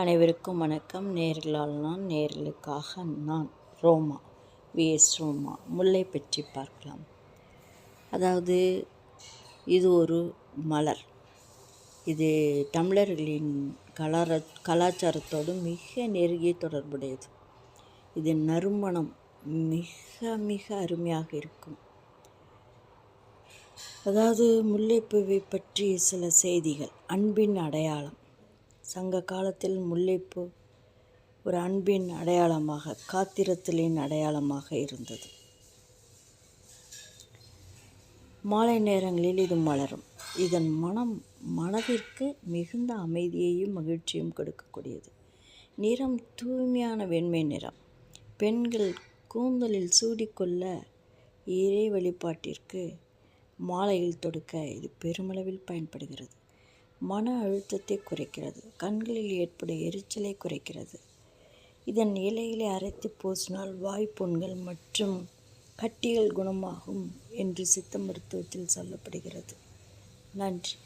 அனைவருக்கும் வணக்கம். நேர்களால் நான் நேர்களுக்காக நான் ரோமா விஎஸ் ரோமா முல்லை பற்றி பார்க்கலாம். அதாவது இது ஒரு மலர். இது தமிழர்களின் கலார கலாச்சாரத்தோடு மிக நெருங்கிய தொடர்புடையது. இது நறுமணம் மிக மிக அருமையாக இருக்கும். அதாவது முல்லைப்பூவை பற்றி சில செய்திகள். அன்பின் அடையாளம். சங்க காலத்தில் முல்லைப்பூ ஒரு அன்பின் அடையாளமாக காத்திரத்தலின் அடையாளமாக இருந்தது. மாலை நேரங்களில் இது மலரும். இதன் மனம் மனதிற்கு மிகுந்த அமைதியையும் மகிழ்ச்சியும் கொடுக்கக்கூடியது. நிறம் தூய்மையான வெண்மை நிறம். பெண்கள் கூந்தலில் சூடிக்கொள்ள இறை வழிபாட்டிற்கு மாலையில் தொடுக்க இது பெருமளவில் பயன்படுகிறது. மன அழுத்தத்தை குறைக்கிறது. கண்களில் ஏற்படும் எரிச்சலை குறைக்கிறது. இதன் இலைகளை அரைத்து பூசினால் வாய்ப்புண்கள் மற்றும் கட்டிகள் குணமாகும் என்று சித்த மருத்துவத்தில் சொல்லப்படுகிறது. நன்றி.